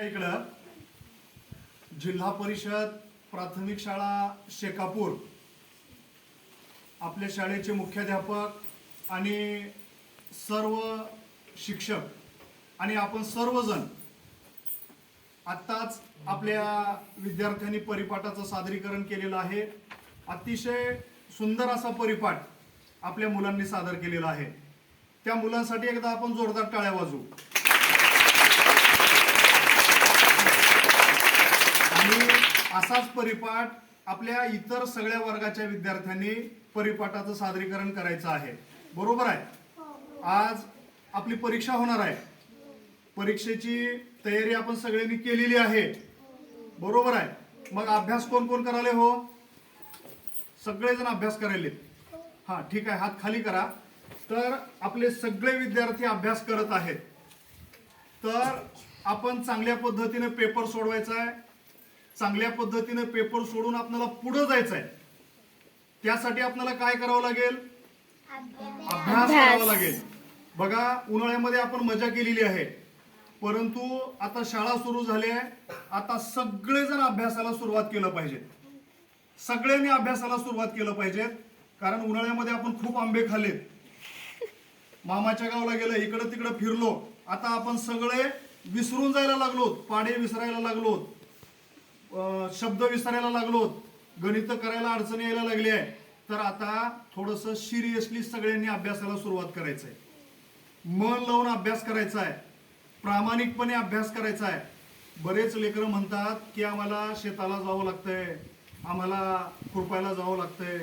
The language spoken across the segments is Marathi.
इकडं. जिल्हा परिषद प्राथमिक शाळा शेकापूर. आपल्या शाळेचे मुख्याध्यापक आणि सर्व शिक्षक आणि आपण सर्वजण आत्ताच आपल्या विद्यार्थ्यांनी परिपाठाचं सादरीकरण केलेलं आहे. अतिशय सुंदर असा परिपाठ आपल्या मुलांनी सादर केलेला आहे. त्या मुलांसाठी एकदा आपण जोरदार टाळ्या वाजू आणि असाच परिपाठ आपल्या इतर सगळ्या वर्गाच्या विद्यार्थ्यांनी परिपाठाचं सादरीकरण करायचं आहे. बरोबर आहे? आज आपली परीक्षा होणार आहे. परीक्षेची तयारी आपण सगळ्यांनी केलेली आहे. बरोबर आहे? मग अभ्यास कोण कोण करायला हो? सगळेजण अभ्यास करायले हा ठीक आहे. हात खाली करा. तर आपले सगळे विद्यार्थी अभ्यास करत आहेत. तर आपण चांगल्या पद्धतीने पेपर सोडवायचा आहे. चांगल्या पद्धतीने पेपर सोडून आपल्याला पुढे जायचं आहे त्यासाठी आपल्याला काय करावं लागेल? अभ्यास. करावा लागेल. बघा उन्हाळ्यामध्ये आपण मजा केलेली आहे. परंतु आता शाळा सुरू झाली आहे. आता सगळेजण अभ्यासाला सुरुवात केलं पाहिजे. सगळ्यांनी अभ्यासाला सुरुवात केलं पाहिजे. कारण उन्हाळ्यामध्ये आपण खूप आंबे खाल्लेत मामाच्या गावाला गेलं इकडं तिकडं फिरलो. आता आपण सगळे विसरून जायला लागलो पाडे विसरायला लागलो अं, शब्द विसरायला लागलो. गणित करायला अडचणी यायला लागली आहे. तर आता थोडस सिरियसली सगळ्यांनी अभ्यासाला सुरुवात करायचं आहे मन लावून अभ्यास करायचा आहे. प्रामाणिकपणे अभ्यास करायचा आहे. बरेच लेकरं म्हणतात की आम्हाला शेताला जावं लागतंय. आम्हाला खुरपायला जावं लागतंय.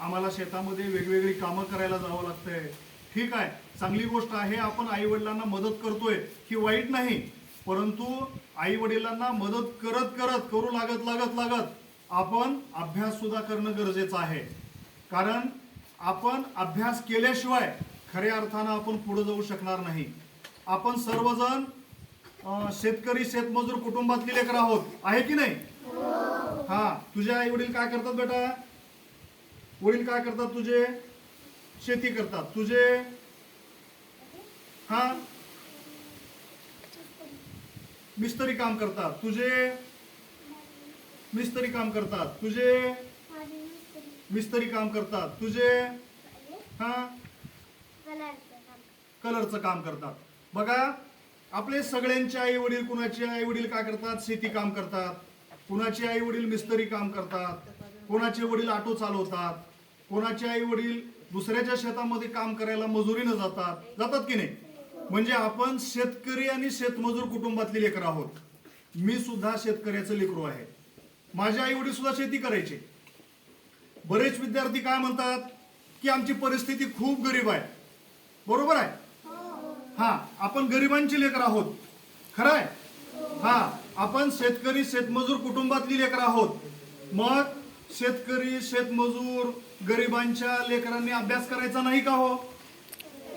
आम्हाला शेतामध्ये वेगवेगळी कामं करायला जावं लागतंय. ठीक आहे. चांगली गोष्ट आहे आपण आई वडिलांना मदत करतोय ही वाईट नाही. परंतु आई वडिलांना मदत करत करत करू लागत लागत लागत आपण अभ्यास सुद्धा करणं गरजेचं आहे. कारण आपण अभ्यास केल्याशिवाय खऱ्या अर्थानं आपण पुढे जाऊ शकणार नाही. आपण सर्वजण शेतकरी शेतमजूर कुटुंबातले लेकर आहोत. आहे की नाही? हा तुझे आई वडील काय करतात बेटा? वडील काय करतात तुझे? शेती करतात. तुझे? हा? मिस्त्री काम करतात. तुझे मिस्त्री काम करतात. तुझे मिस्त्री. काम करतात. तुझे हा? कलरचं काम करतात. बघा आपले सगळ्यांचे आई वडील कुणाचे आई वडील काय करतात? शेती काम करतात. कुणाचे आई वडील मिस्त्री काम करतात. कोणाचे वडील ऑटो चालवतात. कोणाचे आई वडील दुसऱ्याच्या शेतामध्ये काम करायला मजुरीनं जातात. जातात की नाही? म्हणजे आपण शेतकरी आणि शेतमजूर कुटुंबातले लेकर आहोत. मी सुद्धा शेतकऱ्याचं लेकरू आहे. माझे आई वडील सुद्धा शेती करायचे. बरेच विद्यार्थी काय म्हणतात की आमची परिस्थिती खूप गरीब आहे. बरोबर आहे? हा आपण गरिबांची लेकर आहोत. खरं आहे हा आपण शेतकरी शेतमजूर कुटुंबातली लेकर आहोत. मग शेतकरी शेतमजूर गरिबांच्या लेकरांनी अभ्यास करायचा नाही का हो?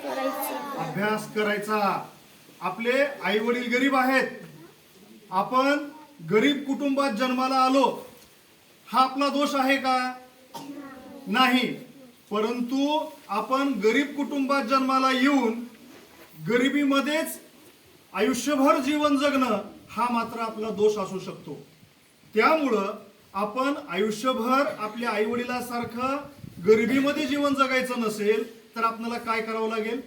अभ्यास करायचा. आपले आई वडील गरीब आहेत. आपण गरीब कुटुंबात जन्माला आलो. हा आपला दोष आहे का? नाही. परंतु आपण गरीब कुटुंबात जन्माला येऊन गरिबीमध्येच आयुष्यभर जीवन जगणं हा मात्र आपला दोष असू शकतो. त्यामुळं आपण आयुष्यभर आपल्या आई वडिलासारखं गरिबीमध्ये जीवन जगायचं नसेल तर आपल्याला काय करावं लागेल?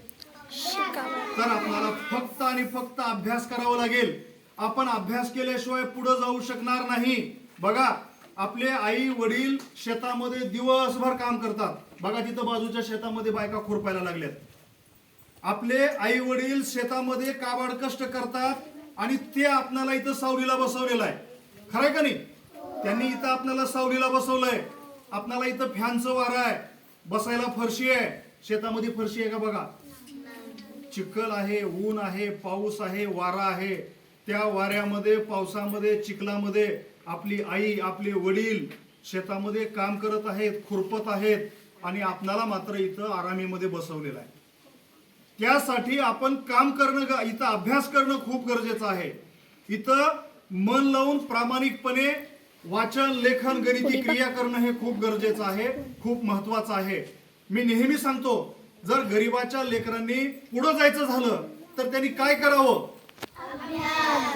तर आपल्याला फक्त आणि फक्त अभ्यास करावा लागेल. आपण अभ्यास केल्याशिवाय पुढे जाऊ शकणार नाही. बघा आपले आई वडील शेतामध्ये दिवसभर काम करतात. बघा तिथं बाजूच्या शेतामध्ये बायका खुरपायला लागल्यात. आपले आई वडील शेतामध्ये काबाड कष्ट करतात आणि ते आपल्याला इथं सावलीला बसवलेलं आहे. खरंय का नाही? त्यांनी इथं आपल्याला सावलीला बसवलंय. आपल्याला इथं फॅनचं वारं आहे. बसायला फरशी आहे. शेतामध्ये फरशी आहे का बघा? चिखल आहे ऊन आहे पाऊस आहे वारा आहे. त्या वाऱ्यामध्ये पावसामध्ये चिखलामध्ये आपली आई आपले वडील शेतामध्ये काम करत आहेत खुरपत आहेत आणि आपणाला मात्र इथं आरामीमध्ये बसवलेलं आहे. त्यासाठी आपण काम करणं इथं अभ्यास करणं खूप गरजेचं आहे. इथं मन लावून प्रामाणिकपणे वाचन लेखन गणिती क्रिया करणं हे खूप गरजेचं आहे खूप महत्वाचं आहे. मी नेहमी सांगतो जर गरिबाच्या लेकरांनी पुढं जायचं झालं तर त्यांनी काय करावं?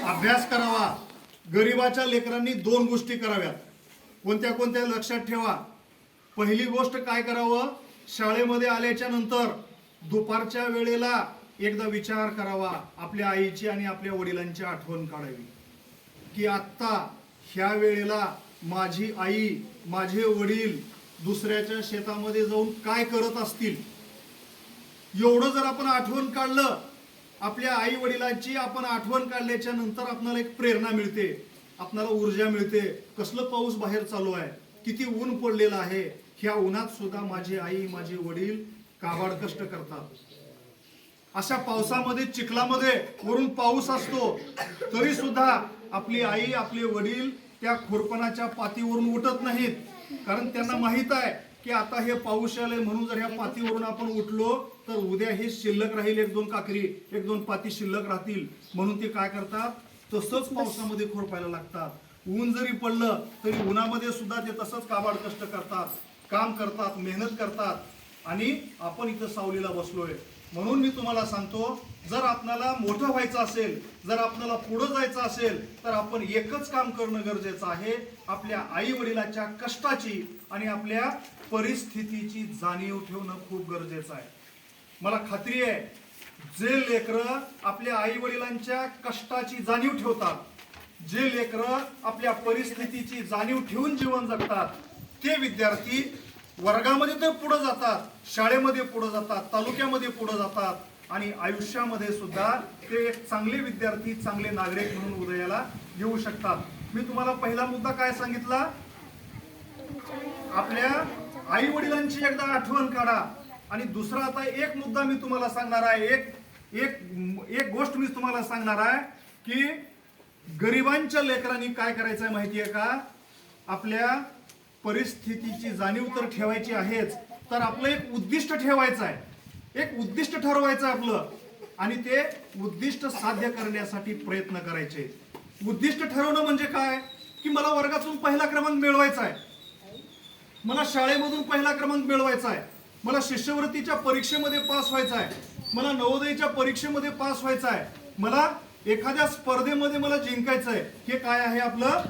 अभ्यास. करावा. गरिबाच्या लेकरांनी दोन गोष्टी कराव्यात. कोणत्या कोणत्या लक्षात ठेवा. पहिली गोष्ट काय करावं? शाळेमध्ये आल्याच्यानंतर दुपारच्या वेळेला एकदा विचार करावा. आपल्या आईची आणि आपल्या वडिलांची आठवण काढावी. की आत्ता ह्या वेळेला माझी आई माझे वडील दुसऱ्याच्या शेतामध्ये जाऊन काय करत असतील? एवढं जर आपण आठवण काढलं आपल्या आई वडिलांची आपण आठवण काढल्याच्या नंतर आपल्याला एक प्रेरणा मिळते आपल्याला ऊर्जा मिळते. कसलं पाऊस बाहेर चालू आहे किती ऊन पडलेलं आहे ह्या उन्हात सुद्धा माझी आई माझे वडील काबाड कष्ट करतात. अशा पावसामध्ये चिखलामध्ये वरून पाऊस असतो तरी सुद्धा आपली आई आपले वडील त्या खोरपणाच्या पातीवरून उठत नाहीत. कारण त्यांना माहीत आहे की आता हे पाऊस आलंय म्हणून जर ह्या पातीवरून आपण उठलो तर उद्या हे शिल्लक राहील एक दोन काकरी एक दोन पाती शिल्लक राहतील. म्हणून ते काय करतात? तसंच पावसामध्ये खोरपायला लागतात. ऊन जरी पडलं तरी उन्हामध्ये सुद्धा ते तसंच काबाड कष्ट करतात. काम करतात मेहनत करतात. आणि आपण इथं सावलीला बसलोय. म्हणून मी तुम्हाला सांगतो जर आपणाला मोठं व्हायचं असेल जर आपल्याला पुढं जायचं असेल तर आपण एकच काम करणं गरजेचं आहे आपल्या आई वडिलाच्या कष्टाची आणि आपल्या परिस्थितीची जाणीव ठेवणं खूप गरजेचं आहे. मला खात्री आहे जे लेकरं आपल्या आई वडिलांच्या कष्टाची जाणीव ठेवतात जे लेकरं आपल्या परिस्थितीची जाणीव ठेवून जीवन जगतात ते विद्यार्थी वर्गामध्ये तर पुढे जातात शाळेमध्ये पुढे जातात तालुक्यामध्ये पुढे जातात आणि आयुष्यामध्ये सुद्धा ते एक चांगले विद्यार्थी चांगले नागरिक म्हणून उदयाला येऊ शकतात. मी तुम्हाला पहिला मुद्दा काय सांगितला? आपल्या आई वडिलांची एकदा आठवण काढा. आणि दुसरा आता एक मुद्दा मी तुम्हाला सांगणार आहे. एक एक एक गोष्ट मी तुम्हाला सांगणार आहे की गरिबांच्या लेकरांनी काय करायचं माहिती आहे का? आपल्या परिस्थितीची जाणीव तर ठेवायची आहेच तर आपलं एक उद्दिष्ट ठेवायचं आहे. एक उद्दिष्ट ठरवायचं आहे आपलं आणि ते उद्दिष्ट साध्य करण्यासाठी प्रयत्न करायचे. उद्दिष्ट ठरवणं म्हणजे काय? की मला वर्गातून पहिला क्रमांक मिळवायचा आहे. मला शाळेमधून पहिला क्रमांक मिळवायचा आहे. मला शिष्यवृत्तीच्या परीक्षेमध्ये पास व्हायचा आहे. मला नवोदयच्या परीक्षेमध्ये पास व्हायचा आहे. मला एखाद्या स्पर्धेमध्ये मला जिंकायचं आहे. हे काय आहे आपलं?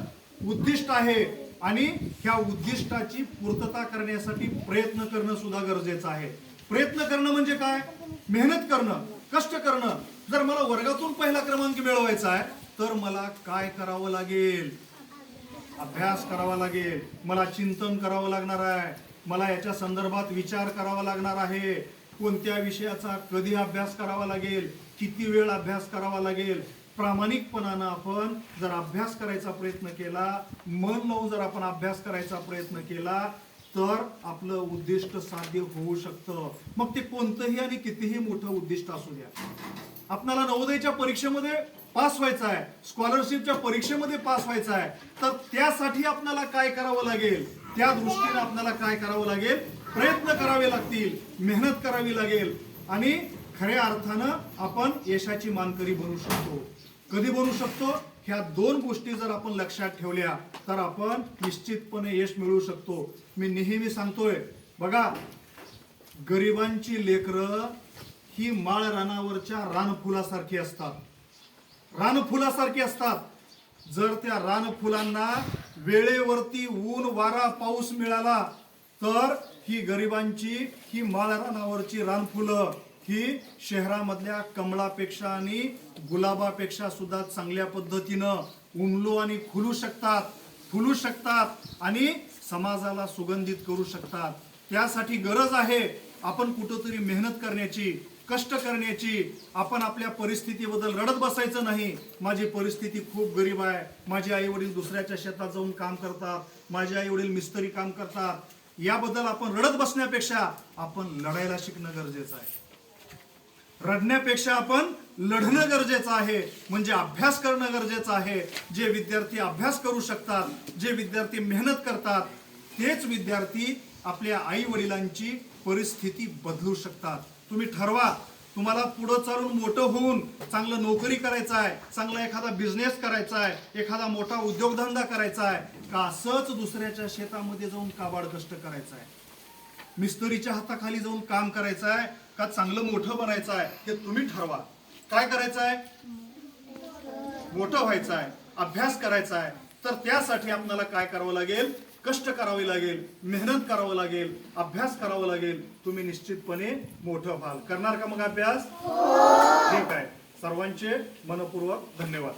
उद्दिष्ट आहे. आणि ह्या उद्दिष्टाची पूर्तता करण्यासाठी प्रयत्न करणं सुद्धा गरजेचं आहे. प्रयत्न करणं म्हणजे काय? मेहनत करणं कष्ट करणं. जर मला वर्गातून पहिला क्रमांक मिळवायचा आहे तर मला काय करावं लागेल? अभ्यास करावा लागेल. मला चिंतन करावं लागणार आहे. मला याच्या संदर्भात विचार करावा लागणार आहे. कोणत्या विषयाचा कधी अभ्यास करावा लागेल? किती वेळ अभ्यास करावा लागेल? प्रामाणिकपणानं आपण जर अभ्यास करायचा प्रयत्न केला मन लावून जर आपण अभ्यास करायचा प्रयत्न केला तर आपलं उद्दिष्ट साध्य होऊ शकतं. मग ते कोणतंही आणि कितीही मोठं उद्दिष्ट असू द्या. आपल्याला नवोदयच्या परीक्षेमध्ये पास व्हायचं आहे स्कॉलरशिपच्या परीक्षेमध्ये पास व्हायचं आहे तर त्यासाठी आपल्याला काय करावं लागेल? त्या दृष्टीने आपल्याला काय करावं लागेल? प्रयत्न करावे लागतील मेहनत करावी लागेल आणि खऱ्या अर्थानं आपण यशाची मानकरी बनू शकतो. कधी बनू शकतो? ह्या दोन गोष्टी जर आपण लक्षात ठेवल्या तर आपण निश्चितपणे यश मिळवू शकतो. मी नेहमी सांगतोय बघा गरिबांची लेकरं ही माळ रानावरच्या रानफुलासारखी असतात. रानफुलासारखी असतात. जर त्या रानफुलांना वेळेवरती ऊन वारा पाऊस मिळाला तर ही गरिबांची ही माळ रानावरची रानफुलं ही शहरामधल्या कमळापेक्षा आणि गुलाबापेक्षा सुद्धा चांगल्या पद्धतीनं उमलू आणि खुलू शकतात फुलू शकतात आणि समाजाला सुगंधित करू शकतात. त्यासाठी गरज आहे आपण कुठंतरी मेहनत करण्याची कष्ट करण्याची आपण आपल्या परिस्थितीबद्दल रडत बसायचं नाही. माझी परिस्थिती खूप गरीब आहे. माझे आई वडील दुसऱ्याच्या शेतात जाऊन काम करतात. माझे आई वडील मिस्त्री काम करतात. याबद्दल आपण रडत बसण्यापेक्षा आपण लढायला शिकणं गरजेचं आहे. रडण्यापेक्षा आपण लढणं गरजेचं आहे म्हणजे अभ्यास करणं गरजेचं आहे. जे विद्यार्थी अभ्यास करू शकतात जे विद्यार्थी मेहनत करतात तेच विद्यार्थी आपल्या आई वडिलांची परिस्थिती बदलू शकतात. तुम्ही ठरवा तुम्हाला पुढं चालून मोठं होऊन चांगलं नोकरी करायचं आहे चांगला एखादा बिझनेस करायचा आहे एखादा मोठा उद्योगधंदा करायचा आहे का असंच दुसऱ्याच्या शेतामध्ये जाऊन काबाड कष्ट करायचं आहे? मिस्त्रीच्या हाताखाली जाऊन काम करायचं आहे का चांगलं मोठं बनायचं आहे हे तुम्ही ठरवा. काय करायचं आहे? मोठं व्हायचं आहे अभ्यास करायचा आहे. तर त्यासाठी आपल्याला काय करावं लागेल? कष्ट करावे लागेल मेहनत करावं लागेल अभ्यास करावा लागेल. तुम्ही निश्चितपणे मोठं व्हाल. करणार का मग अभ्यास? ठीक आहे. सर्वांचे मनपूर्वक धन्यवाद.